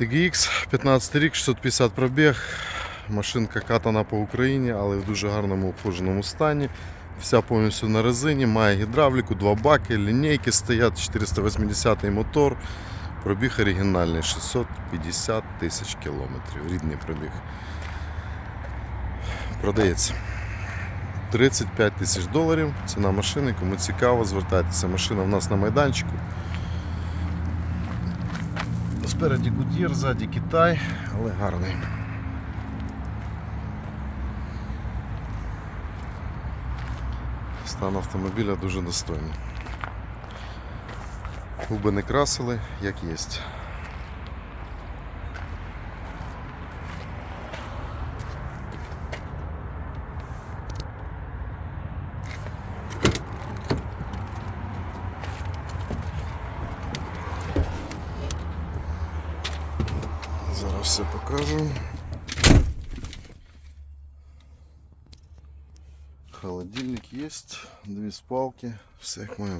TGX 15 рік, 650 пробіг. Машинка катана по Україні, але в дуже гарному обслуженому стані. Вся повністю на резині, має гідравліку, два баки, лінійки стоять, 480 мотор. Пробіг оригінальний 650 тисяч кілометрів. Рідний пробіг. Продається. 35 тисяч доларів. Ціна машини. Кому цікаво, звертайтеся. Машина в нас на майданчику. Спереді Гудір, ззаді Китай, але гарний. Стан автомобіля дуже достойний. Губи не красили, як є. Зараз все покажу. Холодильник есть, дві спалки, все як має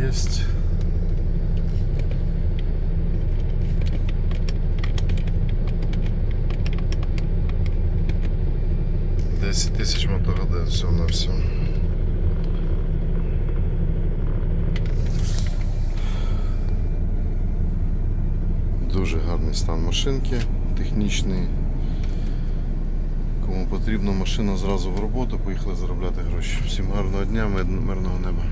есть. Десять тисяч мотогодин всього на все. Дуже гарний стан машинки, технічний. Кому потрібна машина зразу в роботу, поїхали заробляти гроші. Всім гарного дня, мирного неба.